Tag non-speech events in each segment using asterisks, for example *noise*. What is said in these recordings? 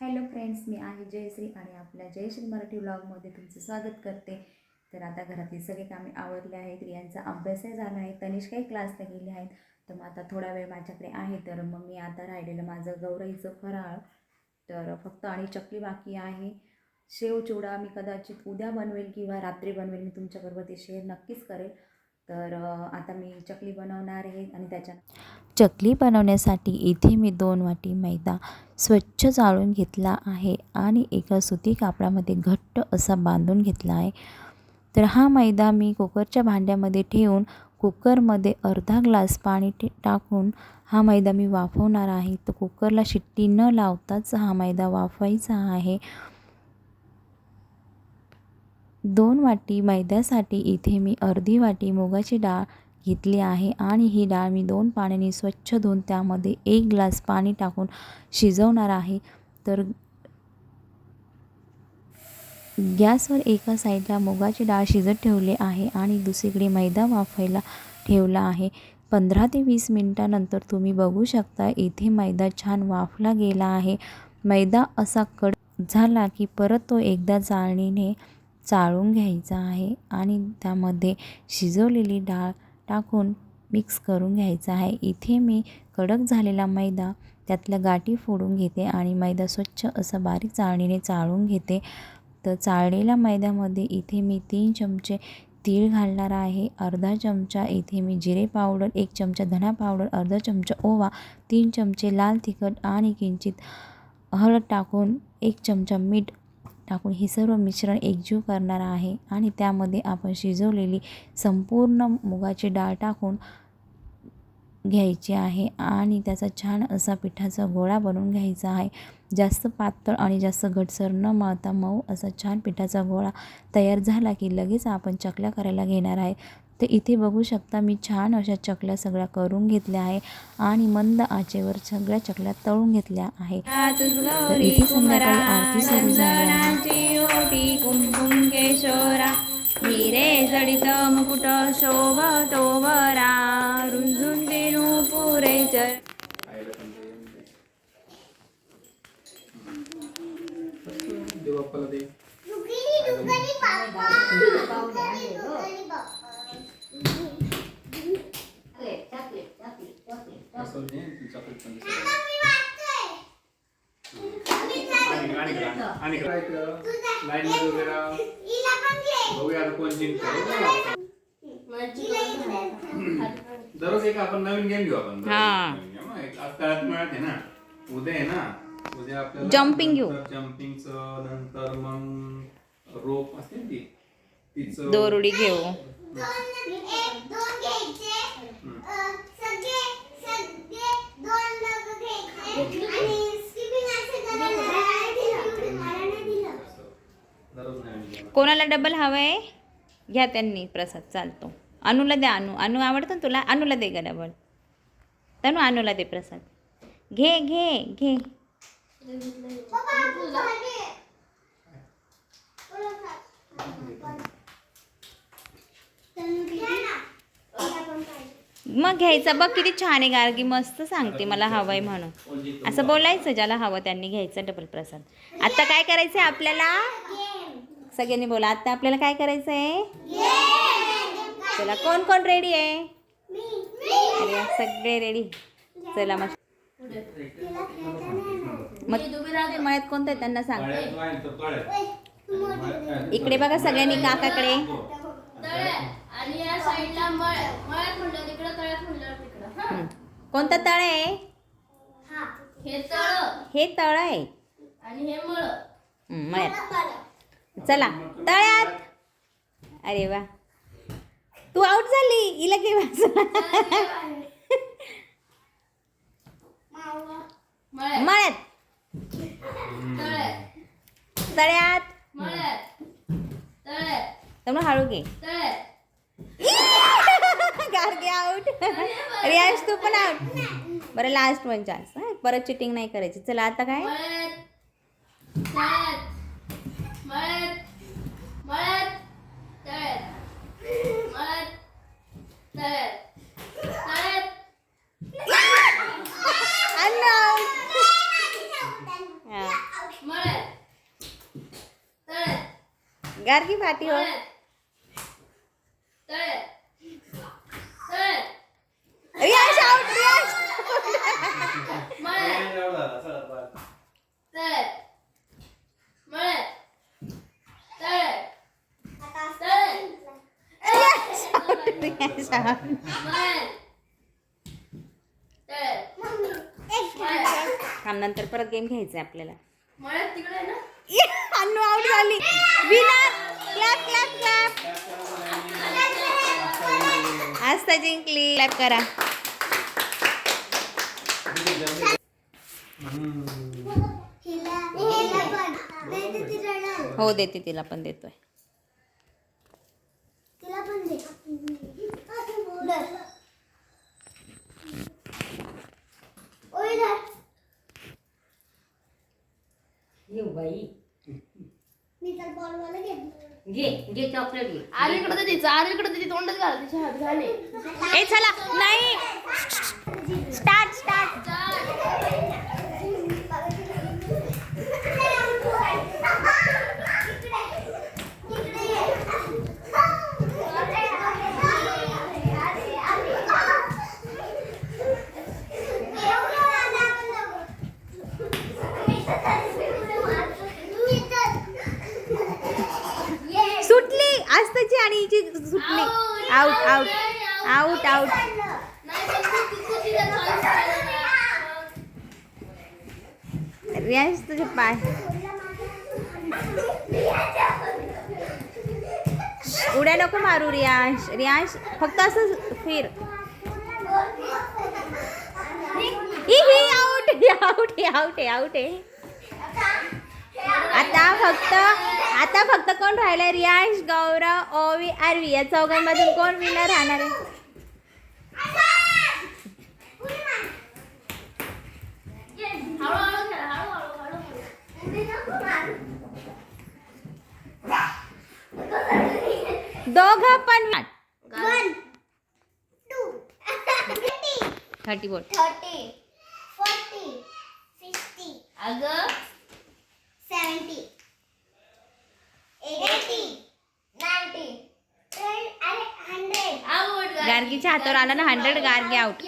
Hello friends मी आहे जयश्री आणि आपल्या जयश्री मराठी व्लॉगमध्ये तुमचं स्वागत करते. तर आता घरातील सगळे कामे आवरले आहेत रियांचा अभ्यासही झाला आहे तनिष्काही क्लासला गेले आहेत. तर मग आता थोडा वेळ माझ्याकडे आहे तर मग मी आता राहिलेलं माझं गौराईचं फराळ. तर फक्त आणि चकली बाकी आहे. शेव चिवडा मी कदाचित उद्या बनवेल किंवा रात्री बनवेल मी तुमच्याबरोबर ते शेअर नक्कीच करेल. तर आता मी चकली बनवणार आहे आणि त्याच्या चकली बनवण्यासाठी इथे मी दोन वाटी मैदा स्वच्छ चाळून घेतला आहे आणि एका सुती कापडामध्ये घट्ट असा बांधून घेतला आहे. तर हा मैदा मी कुकरच्या भांड्यामध्ये ठेवून कुकरमध्ये अर्धा ग्लास पाणी टाकून हा मैदा मी वाफवणार आहे. तर कुकरला शिट्टी न लावताच हा मैदा वाफवायचा आहे. दोन वाटी मैद्यासाठी इथे मी अर्धी वाटी मुगाची डाळ घेतली आहे आणि ही डाळ मी दोन पाण्याने स्वच्छ धुवून त्यामध्ये एक ग्लास पाणी टाकून शिजवणार आहे. तर गॅसवर एका साईडला मुगाची डाळ शिजत ठेवली आहे आणि दुसरीकडे मैदा वाफायला ठेवला आहे. पंधरा ते वीस मिनटानंतर तुम्ही बघू शकता इथे मैदा छान वाफला गेला आहे. मैदा असा कड झाला की परत तो एकदा चाळणीने चाळून घ्यायचा आहे आणि त्यामध्ये शिजवलेली डाळ टाकून मिक्स करून घ्यायचा आहे. इथे मी कडक झालेला मैदा त्यातल्या गाठी फोडून घेते आणि मैदा स्वच्छ असं बारीक चाळणीने चाळून घेते. तर चाळलेल्या मैद्यामध्ये इथे मी तीन चमचे तीळ घालणार आहे. अर्धा चमचा इथे मी जिरे पावडर एक चमचा धना पावडर अर्धा चमचा ओवा तीन चमचे लाल तिखट आणि किंचित हळद टाकून एक चमचा मीठ टाकून हे सर्व मिश्रण एकजीव करणार आहे आणि त्यामध्ये आपण शिजवलेली संपूर्ण मुगाची डाळ टाकून घ्यायची आहे आणि त्याचा छान असा पिठाचा गोळा बनवून घ्यायचा आहे. जास्त पातळ आणि जास्त घटसर न मळता मऊ असा छान पिठाचा गोळा तयार झाला की लगेच आपण चकल्या करायला घेणार आहे. तर इथे बघू शकता मी छान अशा चकल्या सगळ्या करून घेतल्या आहे आणि मंद आचेवर सगळ्या चकल्या तळून घेतल्या आहे. तर इथे संध्याकाळी आरती सुरू झाली आहे. ओटी कुंकुम केशोरा हिरे जडित मुकुट शोभतो वरा रुंझुन देणू पुरे चर देवाप्पाला दे असं नाही, ती चॉकलेट पण दिसत आहे. आणि- आणि करा, आणि करा. इथं लाईन मध्ये उभे राहा. बघूया आता कोण जिंकतं. दररोज एक आपण नवीन गेम घेऊ आपण. हा. आज काळात मिळत आहे ना. उद्या आहे ना. उद्या आपल्याला Jumping घेऊ. जम्पिंगचं नंतर मग रोप असते ना ती. तिचं दोरडी घेऊ. कोणाला डबल हवंय? घ्या त्यांनी प्रसाद चालतो. अनुला दे अनु अनु आवडतो ना तुला? अनुला दे ग डबल. तनु अनुला दे प्रसाद. घे घे घे. मग घ्यायचं बघ किती छान आहे गार्गी मस्त सांगते मला हवंय म्हणून. असं बोलायचं ज्याला हवं त्यांनी घ्यायचं डबल प्रसाद. आता काय करायचं आहे आपल्याला? सगळ्यांनी बोला आता आपल्याला काय करायचं आहे? चला कोण कोण रेडी आहे सगळे रेडी चला मग. मग मळ्यात कोणतं आहे त्यांना सांग. इकडे बघा सगळ्यांनी काकाकडे. कोणतं तळ आहे? हे तळ. आहे. आणि मळ. मळ्यात. चला तळ्यात. अरे वा. तू आउट झाली. हिला की मळ्यात. तळ्यात. त्यामुळे हळू घे. *laughs* गार्गे आउट रियाज तू पण आउट बरं लास्ट वन चान्स परत चिटिंग नाही करायची. चला आता काय? मळ्यात तळ्यात तळ्यात अन्न out. हा. मळ्यात तळ्यात गार्गी फाटी हो मळ्यात तळ्यात तळ्यात रियाश आउट रियाश मळ्यात तळ्यात मळ्यात तळ्यात तळ्यात रियाश out, रियाश थांब नंतर परत गेम घ्यायचा आहे आपल्याला. अन्नू आउट झाली. Winner clap clap clap Aastha जिंकली. क्लॅप करा. हो देते तिला पण. देतोय तिला पण दे ओय धर मी तर बॉल वाला घेतलं आरू इकडे दे तिचं आरू इकडे दे ती तोंडात घाल तिच्या हात घाले. ए चला नाही. Start start. Out out out out नाही रियांश तुझे पाय उड्या नको मारू रियांश रियांश फक्त असं फिर ही ही आउट आउट आउट आहे आउट आहे आता फक्त आता फक्त कोण राहिलंय? रियांश गौरव ओवी आरवी. या चौघांमधून कोण विनर राहणार आहे. दोघं पण वन टू थर्टी बोल. थर्टी फोर्टी फिफ्टी अगं. सेवन्टी गार्गीच्या हातावर आला ना हंड्रेड गार्गी आउट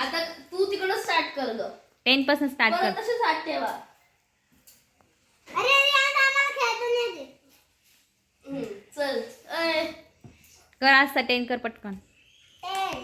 आता तू तिकडं स्टार्ट कर ग. टेन पासून स्टार्ट कर. तसं स्टार्ट ठेवा. अरे कर असता टेन कर पटकन. 10,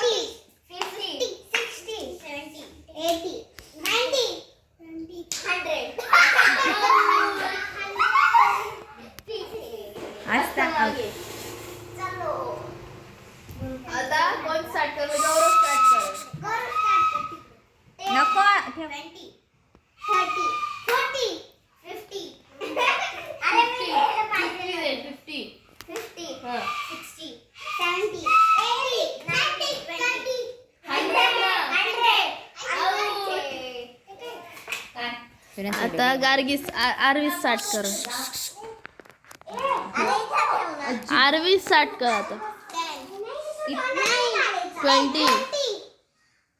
20, आता गार्गीस आ- आरवी स्टार्ट कर. आरवी स्टार्ट कर आता. Twenty thirty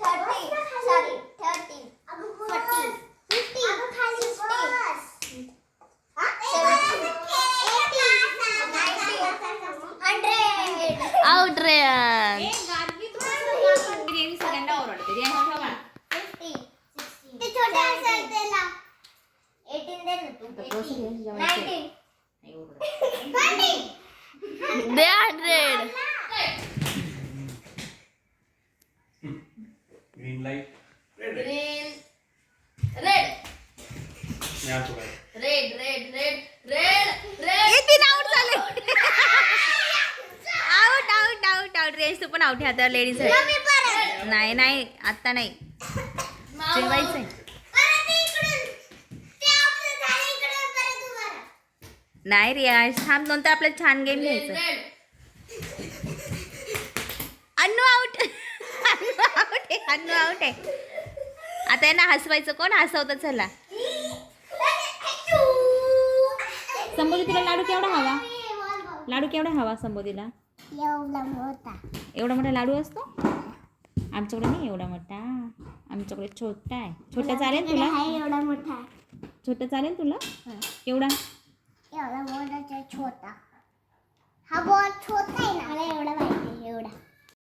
sorry thirty forty fifty hundred out रे. सगळ्यांना ओरडते रियांश ठेवा. ते छोटे असेल त्याला. एटीन दे hundred green light red green red मी आणतो काय रेड रेड रेड रेड ए, तीन आउट झाले out out out out range तू पण आहे आता लेडीज नाही नाही आता नाही. जिंकवायचंय नाही रियाज थांब नंतर आपल्याला छान गेम घ्यायचं. अन्नू आउट अन्नू आउट आहे अन्नू आउट आहे. आता यांना हसवायचं कोण? हसवतं चला. संबोधी लाडू केवढा हवा? लाडू केवढा हवा संबोधीला? मोठा. एवढा मोठा लाडू असतो? आमच्याकडे नाही एवढा मोठा. आमच्याकडे छोटा आहे. छोटा चालेल तुला? एवढा मोठा. छोटा चालेल तुला? केवढा एवढा? मोठा छोटा. हा बहुत छोटा आहे ना. मला एवढा.